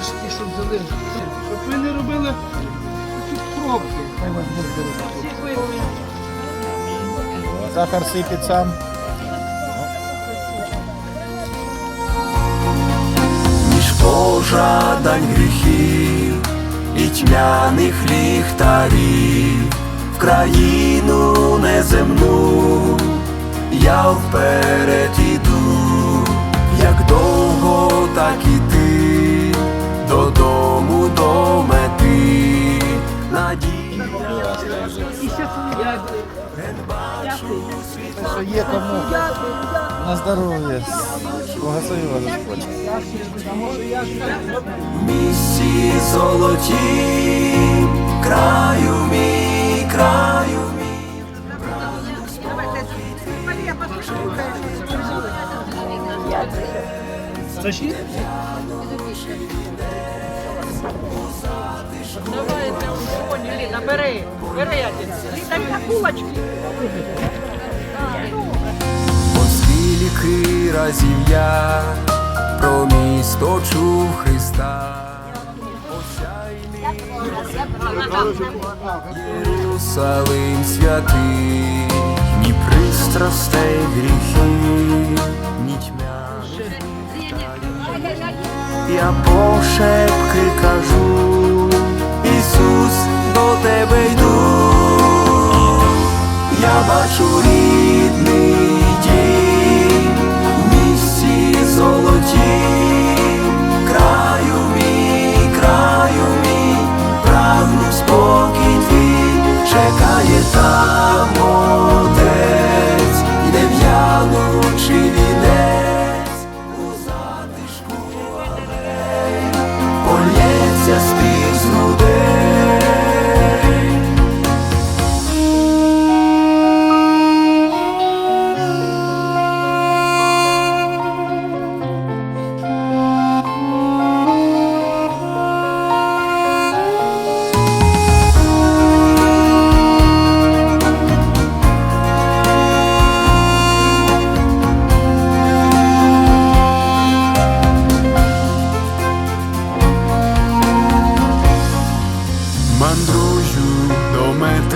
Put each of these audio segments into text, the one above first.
вершки, щоб взяли. Щоб ви не робили пробки. Хай вас Бог береже. Сахар сипить сам. між пожадань гріхів і тьмяних ліхтарів, в країну неземну, я вперед Що є кому на здоров'я. Благослови вас Господь. В місці золоті, краю мій, краю мій. Ще? Давай, Ліна, бери, бери один. Ліна, на кулочки. Разів я про місто чув Христа, Єрусалим святий, ні пристрастей гріхів, ні тьмя. Я пошепки кажу, Ісус, до тебе йду,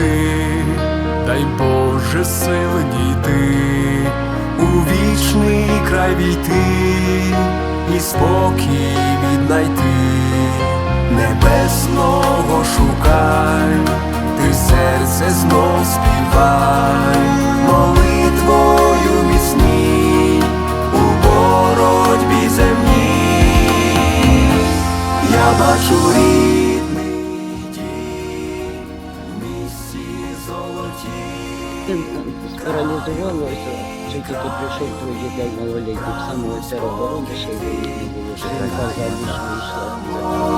мети, дай Боже сил дійти, у вічний край війти і спокій віднайти, небесного шукай, ти серце знов співай, Паралізувалося, тільки тут прийшов твій дітей малолітніх, самого тероборони ще й не було, що він казав, що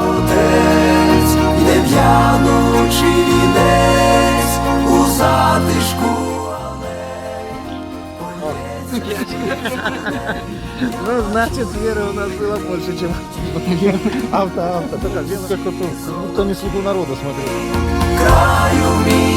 Отець, не в'янучий вінець у затишку Ну, значит, веры у нас было больше, чем авто, авто. Это как, как вот, ну, кто не слугу народа смотрел. краю мій,